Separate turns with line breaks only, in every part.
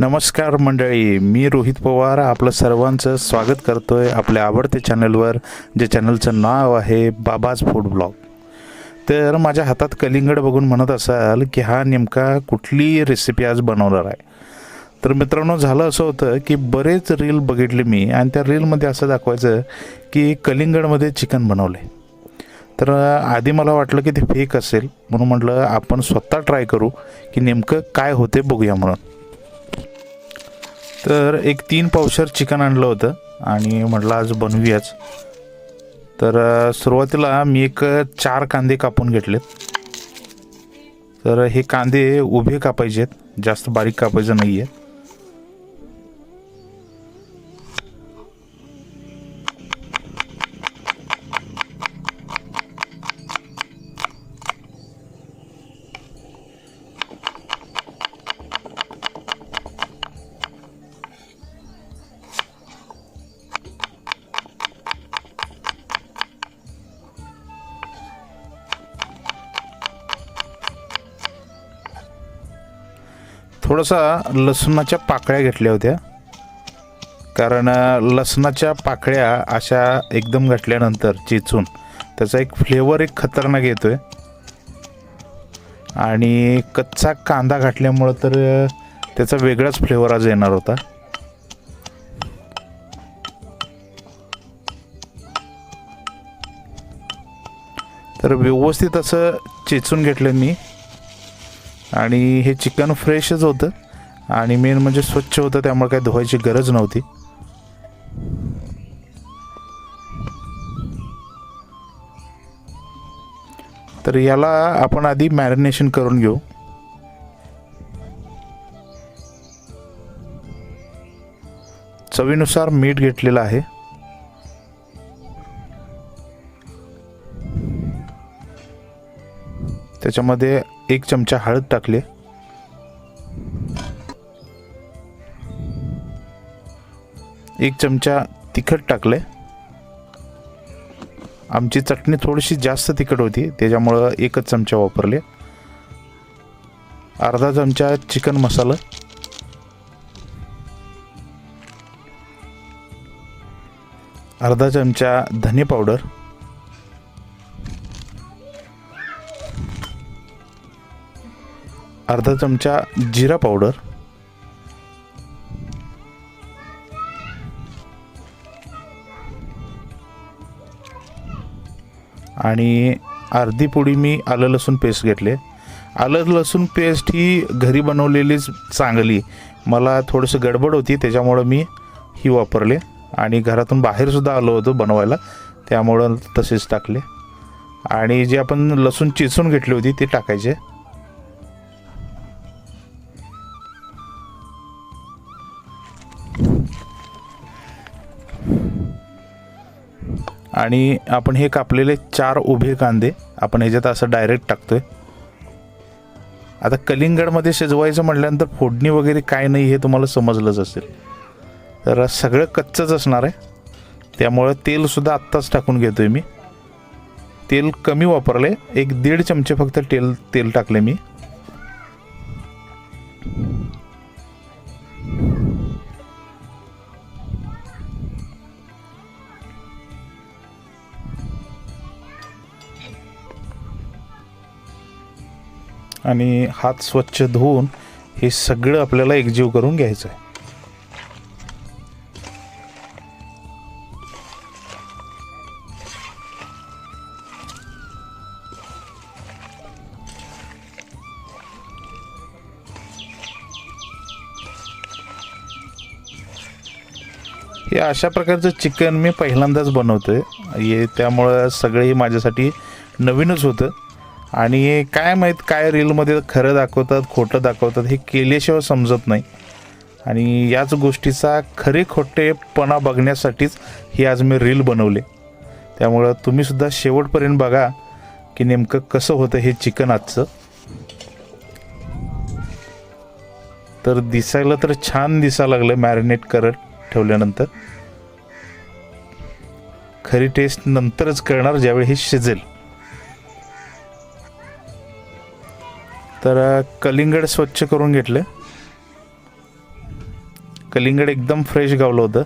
नमस्कार मंडळी मी रोहित पवार. आपलं सर्वांचं स्वागत करतो आहे आपल्या आवडत्या चॅनलवर जे चॅनलचं नाव आहे बाबाज फूड ब्लॉग. तर माझ्या हातात कलिंगड बघून म्हणत असाल की हा नेमका कुठली रेसिपी आज बनवणार आहे. तर मित्रांनो झालं असं होतं की बरेच रील बघितले मी आणि त्या रीलमध्ये असं दाखवायचं की कलिंगडमध्ये चिकन बनवले तर आधी मला वाटलं की ते फेक असेल म्हणून म्हटलं आपण स्वतः ट्राय करू की नेमकं काय होते बघूया म्हणून. तर एक तीन पावशर चिकन आणलं होतं आणि म्हटलं आज बनवूयाच. तर सुरुवातीला मी एक चार कांदे कापून घेतलेत. तर हे कांदे उभे कापायचे आहेत जास्त बारीक कापायचं नाही आहे थोडासा लसणाच्या पाकळ्या घेतल्या होत्या. कारण लसणाच्या पाकळ्या अशा एकदम घातल्यानंतर चेचून त्याचा एक फ्लेवर एक खतरनाक येतो आहे आणि कच्चा कांदा घातल्यामुळं तर त्याचा वेगळाच फ्लेवर आज येणार होता. तर व्यवस्थित असं चेचून घेतलं मी. आणि हे चिकन फ्रेशच होतं. आणि मेन म्हणजे स्वच्छ होतं त्यामुळे काही धुवायची गरज नव्हती. तर याला आपण आधी मॅरिनेशन करून घेऊ. चवीनुसार मीठ घेतलेलं आहे. त्याच्यामध्ये एक चमचा हळद टाकली. एक चमचा तिखट टाकले. आमची चटणी थोडीशी जास्त तिखट होती त्याच्यामुळं एकच चमचा वापरले. अर्धा चमचा चिकन मसाला. अर्धा चमचा धने पावडर. अर्धा चमचा जिरा पावडर. आणि अर्धी पुडी मी आलं लसूण पेस्ट घेतले. आलं लसूण पेस्ट ही घरी बनवलेलीच चांगली. मला थोडंसं गडबड होती त्याच्यामुळं मी ही वापरले. आणि घरातून बाहेरसुद्धा आलो होतो बनवायला त्यामुळं तसेच टाकले. आणि जे आपण लसूण चिचून घेतली होती ती टाकायचे. आणि आपण हे कापलेले चार उभे कांदे आपण ह्याच्यात असं डायरेक्ट टाकतोय. आता कलिंगडमध्ये शिजवायचं म्हटल्यानंतर फोडणी वगैरे काय नाही हे तुम्हाला समजलंच असेल. तर सगळं कच्चंच असणार आहे. त्यामुळं तेलसुद्धा आत्ताच टाकून घेतोय मी. तेल कमी वापरले एक दीड चमचे फक्त तेल तेल टाकले मी. आणि हात स्वच्छ धुवून हे सगळं आपल्याला एकजीव करून घ्यायचं आहे हे अशा प्रकारचं चिकन मी पहिल्यांदाच बनवतोय. हे त्यामुळं सगळे माझ्यासाठी नवीनच होतं. आणि काय माहीत काय रीलमध्ये खरं दाखवतात खोटं दाखवतात हे केल्याशिवाय समजत नाही. आणि याच गोष्टीचा खरे खोटेपणा बघण्यासाठीच ही आज मी रील बनवले. त्यामुळं तुम्हीसुद्धा शेवटपर्यंत बघा की नेमकं कसं होतं हे चिकन आजचं. तर दिसायला तर छान दिसायला लागलं मॅरिनेट करत ठेवल्यानंतर. खरी टेस्ट नंतरच करणार ज्यावेळी हे शिजेल. तर कलिंगड स्वच्छ करून घेतलं. कलिंगड एकदम फ्रेश गावलं होतं.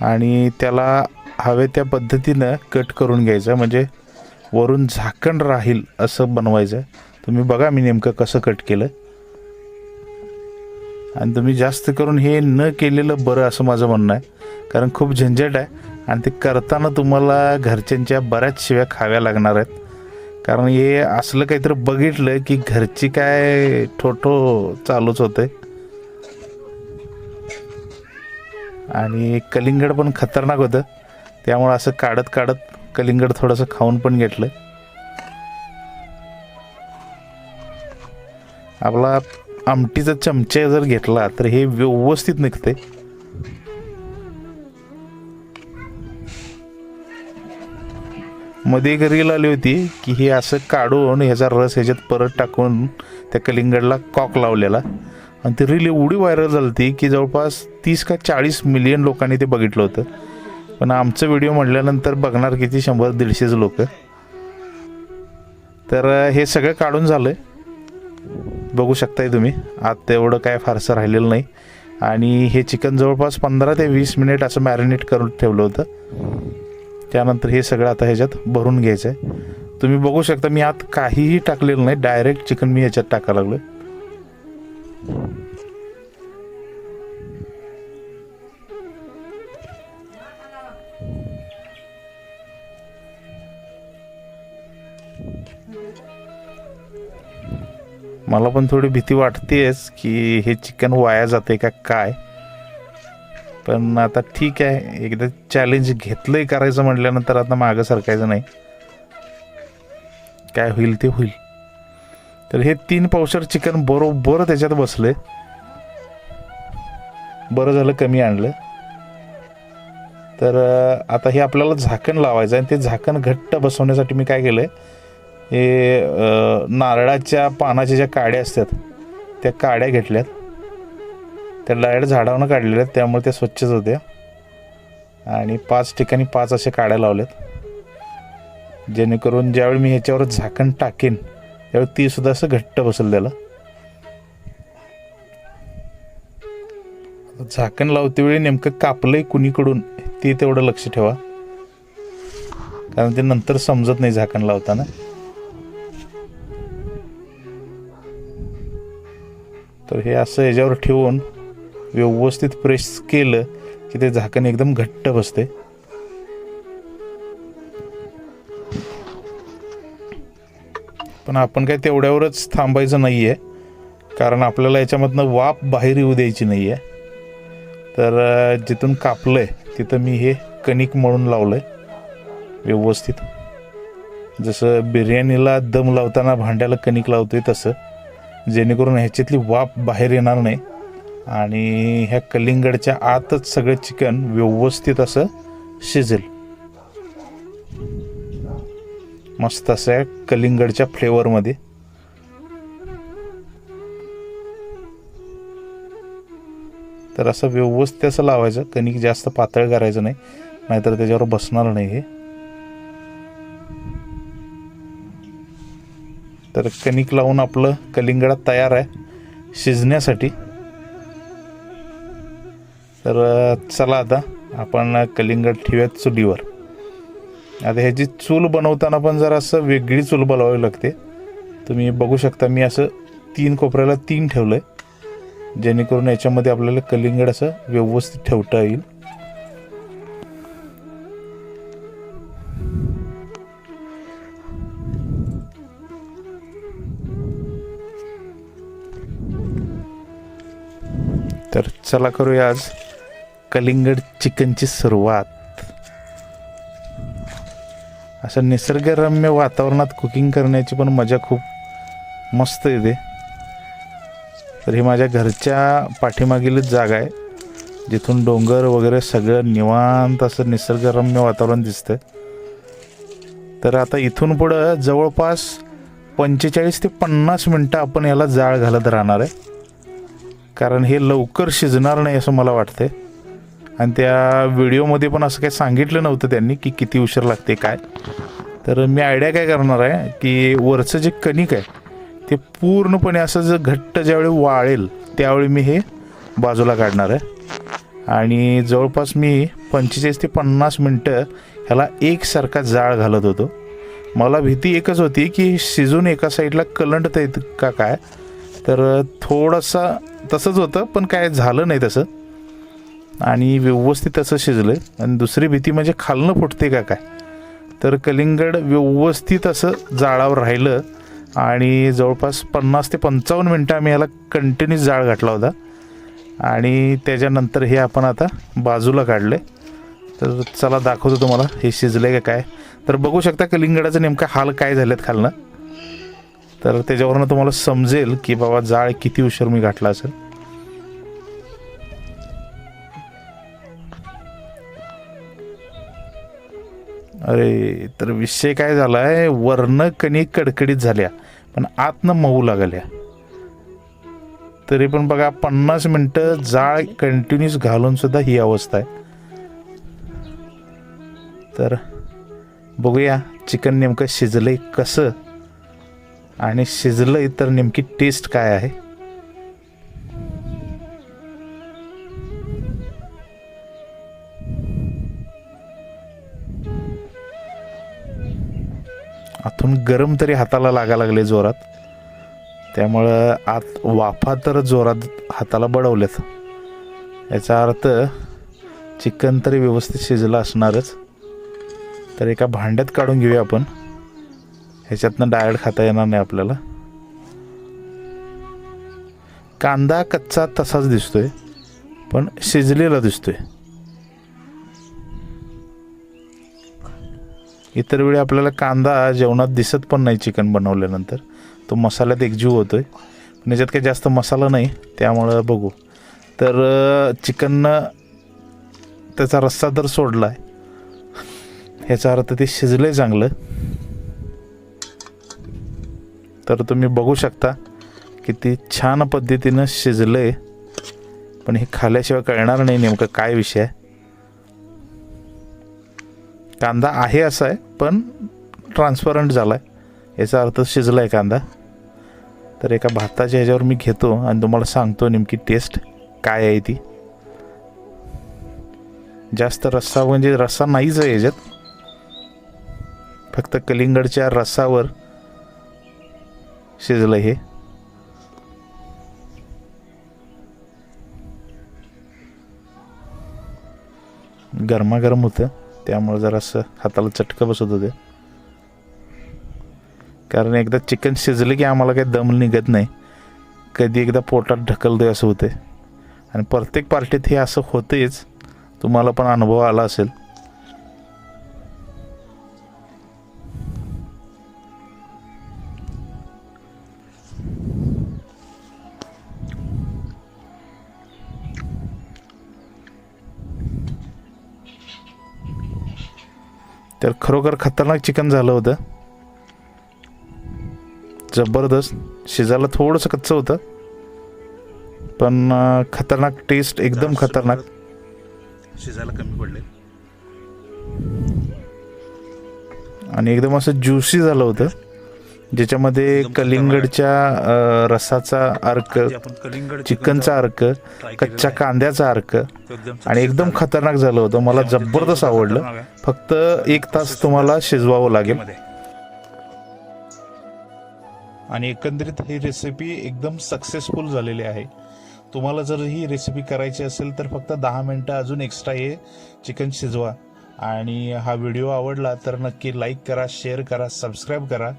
आणि त्याला हवे त्या पद्धतीनं कट करून घ्यायचं. म्हणजे वरून झाकण राहील असं बनवायचं. तुम्ही बघा मी नेमकं कसं कट केलं. आणि तुम्ही जास्त करून हे न केलेलं बरं असं माझं म्हणणं आहे. कारण खूप झंझट आहे. आणि ते करताना तुम्हाला घरच्यांच्या बऱ्याच शिव्या खाव्या लागणार आहेत. कारण हे असलं काहीतरी बघितलं की घरची काय ठोठो चालूच होते. आणि कलिंगड पण खतरनाक होतं. त्यामुळं असं काढत काढत कलिंगड थोडंसं खाऊन पण घेतलं. आपला आमटीचा चमचा जर घेतला तर हे व्यवस्थित निघते मध्ये एक रील आली होती की हे असं काढून ह्याचा रस ह्याच्यात परत टाकून त्या कलिंगडला कॉक लावलेला. आणि ती रील एवढी व्हायरल झाली होती की जवळपास तीस का चाळीस मिलियन लोकांनी ते बघितलं होतं. पण आमचं व्हिडिओ म्हटल्यानंतर बघणार किती? शंभर दीडशेच लोक. तर हे सगळं काढून झालं बघू शकताय तुम्ही. आत तेवढं काय फारसं राहिलेलं नाही. आणि हे चिकन जवळपास पंधरा ते वीस मिनिट असं मॅरिनेट करून ठेवलं होतं. त्यानंतर हे सगळं आता ह्याच्यात भरून घ्यायचं आहे तुम्ही बघू शकता मी आत काहीही टाकलेलं नाही. डायरेक्ट चिकन मी ह्याच्यात टाकायला लागलो मला पण थोडी भीती वाटतेच की हे चिकन वाया जाते का काय? पण आता ठीक आहे. एकदा चॅलेंज घेतलंय करायचं म्हटल्यानंतर आता मागं सरकायचं नाही. काय होईल ते होईल. तर हे तीन पावशर चिकन बरोबर त्याच्यात बसले बरं झालं कमी आणलं. तर आता हे आपल्याला झाकण लावायचं आहे आणि ते झाकण घट्ट बसवण्यासाठी मी काय केलं हे नारळाच्या पानाच्या ज्या काड्या असतात त्या काड्या घेतल्यात. त्या डायरेक्ट झाडावनं काढलेल्या आहेत त्यामुळे त्या स्वच्छच होत्या आणि पाच ठिकाणी पाच असे काड्या लावल्यात जेणेकरून ज्यावेळी मी ह्याच्यावर झाकण टाकेन त्यावेळी ती सुद्धा असं घट्ट बसेल त्याला. झाकण लावते वेळी नेमकं कापलंय कुणीकडून ते तेवढं लक्ष ठेवा. कारण ते नंतर समजत नाही झाकण लावताना. तर हे असं ह्याच्यावर ठेवून व्यवस्थित प्रेस केलं की ते झाकण एकदम घट्ट बसते पण आपण काय तेवढ्यावरच थांबायचं नाही आहे कारण आपल्याला याच्यामधनं वाफ बाहेर येऊ द्यायची नाही आहे तर जिथून कापलं आहे तिथं मी हे कणिक म्हणून लावलं आहे व्यवस्थित. जसं बिर्याणीला दम लावताना भांड्याला कणिक लावतोय तसं. जेणेकरून ह्याच्यातली वाफ बाहेर येणार नाही. आणि ह्या कलिंगडच्या आतच सगळं चिकन व्यवस्थित असं शिजेल. मस्त असं आहे कलिंगडच्या फ्लेवरमध्ये. तर असं व्यवस्थित असं लावायचं कणिक जास्त पातळ करायचं नाही नाहीतर त्याच्यावर बसणार नाही हे. तर कणिक लावून आपलं कलिंगड तयार आहे शिजण्यासाठी. तर चला आता आपण कलिंगड ठेवूयात चुलीवर. आता ह्याची चूल बनवताना पण जरा असं वेगळी चूल बनवावी लागते. तुम्ही बघू शकता मी असं तीन कोपऱ्याला तीन ठेवलं आहे जेणेकरून याच्यामध्ये आपल्याला कलिंगड असं व्यवस्थित ठेवता येईल. तर चला करूया आज. कलिंगड चिकनची सुरुवात. असं निसर्गरम्य वातावरणात कुकिंग करण्याची पण मजा खूप मस्त येते तर ही माझ्या घरच्या पाठीमागीलच जागा आहे. जिथून डोंगर वगैरे सगळं निवांत असं निसर्गरम्य वातावरण दिसतं तर आता इथून पुढं जवळपास पंचेचाळीस ते पन्नास मिनटं आपण याला जाळ घालत राहणार आहे. कारण हे लवकर शिजणार नाही असं मला वाटतंय. आणि त्या व्हिडिओमध्ये पण असं काही सांगितलं नव्हतं त्यांनी की किती उशीर लागते काय? तर मी आयडिया काय करणार आहे की वरचं जे कणिक आहे ते पूर्णपणे असं जर घट्ट ज्यावेळी वाळेल त्यावेळी मी हे बाजूला काढणार आहे. आणि जवळपास मी पंचेचाळीस ते पन्नास मिनटं ह्याला एकसारखा जाळ घालत होतो. मला भीती एकच होती की शिजून एका साईडला कलंडता येत का काय? तर थोडंसं तसंच होतं पण काय झालं नाही तसं. आणि व्यवस्थित असं शिजलं आणि दुसरी भीती म्हणजे खालनं फुटते का काय? तर कलिंगड व्यवस्थित असं जाळावर राहिलं आणि जवळपास पन्नास ते पंचावन्न मिनटं आम्ही याला कंटिन्यूस जाळ घातला होता. आणि त्याच्यानंतर हे आपण आता बाजूला काढले तर चला दाखवतो तुम्हाला हे शिजले का काय. तर बघू शकता कलिंगडाचं नेमका हाल काय झालेत खालनं. तर त्याच्यावरनं तुम्हाला समजेल की बाबा जाळ किती उशीर मी घातला असेल. अरे तर विषय काय झालाय? वर्ण कणी कडकडीत झाल्या पण आतनं मऊ लागल्या. तरी पण बघा पन्नास मिनटं जाळ कंटिन्यूस घालून सुद्धा ही अवस्था आहे. तर बघूया चिकन नेमकं शिजलंय कसं? आणि शिजलंय तर नेमकी टेस्ट काय आहे? आतून गरम तरी हाताला लागा लागले जोरात. त्यामुळं आत वाफा तर जोरात हाताला बडवल्यात याचा अर्थ चिकन तरी व्यवस्थित शिजलं असणारच. तर एका भांड्यात काढून घेऊया आपण. ह्याच्यातनं डायरेक्ट खाता येणार नाही आपल्याला. कांदा कच्चा तसाच दिसतोय पण शिजलेला दिसतोय. इतर वेळी आपल्याला कांदा जेवणात दिसत पण नाही चिकन बनवल्यानंतर. तो मसाल्यात एकजीव होतोय. पण याच्यात काही जास्त मसाला नाही त्यामुळं बघू. तर चिकननं त्याचा रस्सा तर सोडला आहे ह्याचा अर्थ ते शिजलंय चांगलं. तर तुम्ही बघू शकता किती छान पद्धतीनं शिजलंय. पण हे खाल्ल्याशिवाय कळणार नाही नेमकं काय विषय आहे. कांदा आहे असा आहे पण ट्रान्सपरंट झाला आहे याचा अर्थ शिजला आहे कांदा. तर एका भाताच्या ह्याच्यावर मी घेतो आणि तुम्हाला सांगतो नेमकी टेस्ट काय आहे ती. जास्त रस्सा म्हणजे रस्सा नाहीच आहे याच्यात फक्त कलिंगडच्या रस्सावर शिजलं हे. गरमागरम होतं. त्यामुळे जरासं हाताला चटकं बसत होते. कारण एकदा चिकन शिजलं की आम्हाला काही दम निघत नाही. कधी एकदा पोटात ढकलतोय असं होते आणि प्रत्येक पार्टीत हे असं होतेच तुम्हाला पण अनुभव आला असेल. खरोखर खतरनाक चिकन झालं होतं. जबरदस्त. शिजायला थोडंसं कच्चं होतं. पण खतरनाक टेस्ट एकदम खतरनाक. शिजायला कमी पडले. आणि एकदम असं ज्युसी झालं होतं. ज्याच्यामध्ये कलिंगडच्या रसाचा अर्क चिकनचा अर्क कच्च्या कांद्याचा अर्क. आणि एकदम खतरनाक झालं होतं. मला जबरदस्त आवडलं. फक्त एक तास तुम्हाला शिजवावं लागेल. आणि एकंदरीत ही रेसिपी एकदम सक्सेसफुल झालेली आहे. तुम्हाला जर ही रेसिपी करायची असेल तर फक्त दहा मिनटं अजून एक्स्ट्रा हे चिकन शिजवा. आणि हा व्हिडिओ आवडला तर नक्की लाईक करा शेअर करा सबस्क्राईब करा.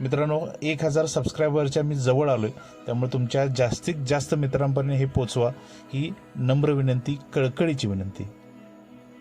मित्रांनो एक हजार सबस्क्रायबरच्या मी जवळ आलो आहे त्यामुळे तुमच्या जास्तीत जास्त मित्रांपर्यंत हे पोचवा. ही नम्र विनंती कळकळीची विनंती.